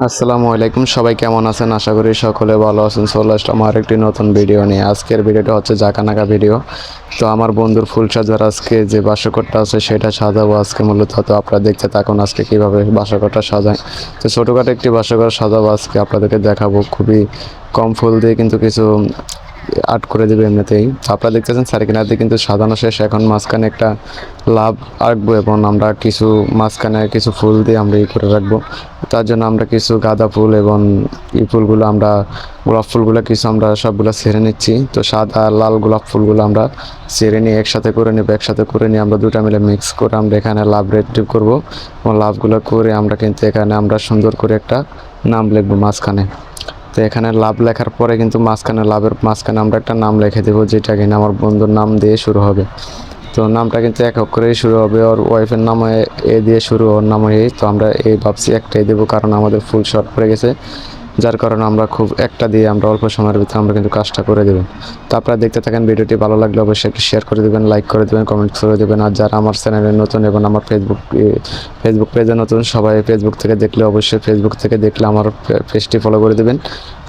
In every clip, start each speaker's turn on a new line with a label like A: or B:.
A: আসসালামু আলাইকুম। সবাই কেমন আছেন? আশা করি সকলে ভালো আছেন। চলে আসলাম আর একটি নতুন ভিডিও নিয়ে। আজকের ভিডিওটা হচ্ছে জাকানাকা ভিডিও। তো আমার বন্ধুর ফুল সাজার আজকে যে বাসকরটা আছে, সেটা সাজাবো আজকে মূলত। তো আপনারা দেখতে থাকুন আজকে কীভাবে বাসকরটা সাজায়। তো ছোটোখাটো একটি বাসকর সাজাবো আজকে। আপনাদেরকে দেখাবো। খুবই কম ফুল দিয়ে কিন্তু কিছু আর্ট করে দেবে এমনিতেই। আপনারা দেখতেছেন সারিকিনাতে কিন্তু সাজানো শেষ। এখন মাঝখানে একটা লাভ আঁকবো এবং আমরা কিছু মাঝখানে কিছু ফুল দিয়ে আমরা ই করে রাখব। তার জন্য আমরা কিছু গাঁদা ফুল এবং এই ফুলগুলো আমরা, গোলাপ ফুলগুলো কিছু আমরা সবগুলো ছেড়ে নিচ্ছি। তো সাদা, লাল গোলাপ ফুলগুলো আমরা ছেড়ে নিয়ে একসাথে করে নেব, একসাথে করে নিয়ে আমরা দুটা মিলে মিক্স করে আমরা এখানে লাভ রেড করব এবং লাভগুলো করে আমরা কিন্তু এখানে আমরা সুন্দর করে একটা নাম লিখব মাঝখানে। তো এখানে লাভ লেখার পরে কিন্তু মাঝখানে লাভের মাঝখানে আমরা একটা নাম লিখে দেবো, যেটা কিনা আমার বন্ধুর নাম দিয়ে শুরু হবে। তো নামটা কিন্তু এক অক্ষরেই শুরু হবে, ওর ওয়াইফের নাম এ দিয়ে শুরু, ওর নাম এই। তো আমরা এই ভাবছি একটাই দেবো, কারণ আমাদের ফুল শর্ট পড়ে গেছে। যার কারণে আমরা খুব একটা দিয়ে আমরা অল্প সময়ের ভিতরে আমরা কিন্তু কাজটা করে দেবেন তো আপনারা দেখতে থাকেন ভিডিওটি ভালো লাগলে অবশ্যই একটু শেয়ার করে দেবেন লাইক করে দেবেন কমেন্ট করে দেবেন। আর যারা আমার চ্যানেলে নতুন এবং আমার ফেসবুক ফেসবুক পেজে নতুন, সবাই ফেসবুক থেকে দেখলে অবশ্যই ফেসবুক থেকে দেখলে আমার পেজটি ফলো করে দেবেন।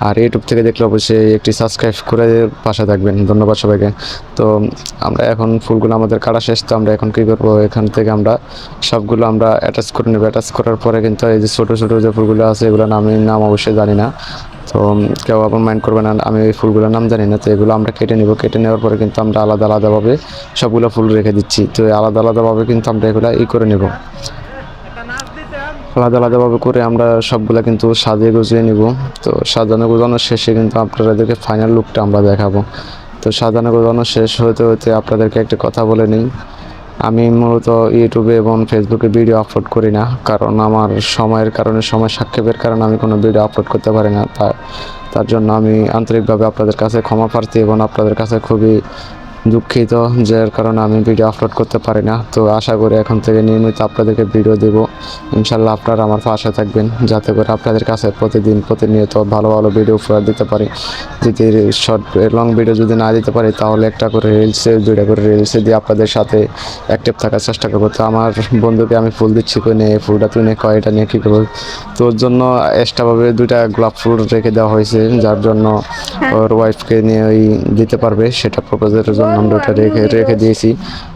A: আর ইউটিউব থেকে দেখলে অবশ্যই একটি সাবস্ক্রাইব করে পাশে থাকবেন। ধন্যবাদ সবাইকে। তো আমরা এখন ফুলগুলো আমাদের কাটা শেষ, তো আমরা এখন কী করব? এখান থেকে আমরা সবগুলো আমরা অ্যাটাচ করে নেব। অ্যাটাচ করার পরে কিন্তু এই যে ছোটো ছোটো যে ফুলগুলো আছে এগুলো আমি নাম অবশ্যই জানি না। তো কেউ আবার মাইন্ড করবে না, আমি ওই ফুলগুলোর নাম জানি না, তো এগুলো আমরা কেটে নেব, কেটে নেওয়ার পরে কিন্তু আমরা আলাদা আলাদাভাবে সবগুলো ফুল রেখে দিচ্ছি। তো আলাদা আলাদাভাবে কিন্তু আমরা এগুলো ই করে নেব। আলাদা আলাদাভাবে করে আমরা সবগুলো কিন্তু সাজিয়ে গুজিয়ে নিব। তো সাজানো গোজানো শেষে কিন্তু আপনাদেরকে ফাইনাল লুকটা আমরা দেখাবো। তো সাজানো গোজানো শেষ হতে হতে আপনাদেরকে একটা কথা বলে নিই। আমি মূলত ইউটিউবে এবং ফেসবুকে ভিডিও আপলোড করি না, কারণ আমার সময়ের কারণে, সময় সাক্ষেপের কারণে আমি কোনো ভিডিও আপলোড করতে পারি না। তাই তার জন্য আমি আন্তরিকভাবে আপনাদের কাছে ক্ষমা প্রার্থী এবং আপনাদের কাছে খুবই দুঃখিত যার কারণে আমি ভিডিও আপলোড করতে পারি না। তো আশা করি এখন থেকে নিয়মিত আপনাদেরকে ভিডিও দেবো। ইনশাল্লাহ আপনারা আমার পাশে থাকবেন যাতে করে আপনাদের কাছে প্রতিদিন প্রতিনিয়ত ভালো ভালো ভিডিও উপহার দিতে পারি। যদি শর্ট লং ভিডিও যদি না দিতে পারি, তাহলে একটা করে রিলসে দুইটা করে রিলসে দিয়ে আপনাদের সাথে অ্যাক্টিভ থাকার চেষ্টা করব। তো আমার বন্ধুকে আমি ফুল দিচ্ছি, কই নে ফুলটা তুই নে, কয় এটা নিয়ে কী করব? তো ওর জন্য এক্সট্রাভাবে দুইটা গোলাপ ফুল রেখে দেওয়া হয়েছে, যার জন্য ওর ওয়াইফকে নিয়ে ওই দিতে পারবে, সেটা প্রপোজের জন্য আমরা ওটা রেখে রেখে দিয়েছি।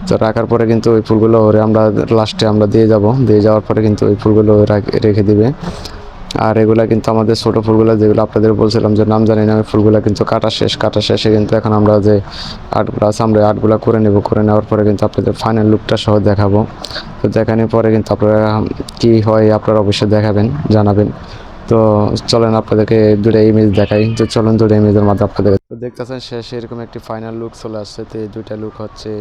A: তো রাখার পরে কিন্তু ওই ফুলগুলো ওরে আমরা লাস্টে আমরা দিয়ে যাব। দিয়ে যাওয়ার পরে কিন্তু ওই ফুলগুলো রেখে দিবে। আর এগুলা কিন্তু আমাদের ছোট ফুলগুলো যেগুলো আপনাদের বলছিলাম যে নাম জানি না, ওই ফুলগুলো কিন্তু কাটা শেষ, কাটা শেষে কিন্তু এখন আমরা যে আর্টগুলো আছে আমরা আর্টগুলো করে নেব, করে নেওয়ার পরে কিন্তু আপনাদের ফাইনাল লুকটা সহ দেখাবো। তো দেখানোর পরে কিন্তু আপনারা কী হয় আপনারা অবশ্যই দেখাবেন, জানাবেন। তো চলেন আপনাদেরকে দুটো ইমেজ দেখাই। তো চলেন দুটো ইমেজের মাধ্যমে আপনাদের দেখতেছেন শেষে এরকম একটি ফাইনাল লুক চলে আসছে। তো দুইটা লুক হচ্ছে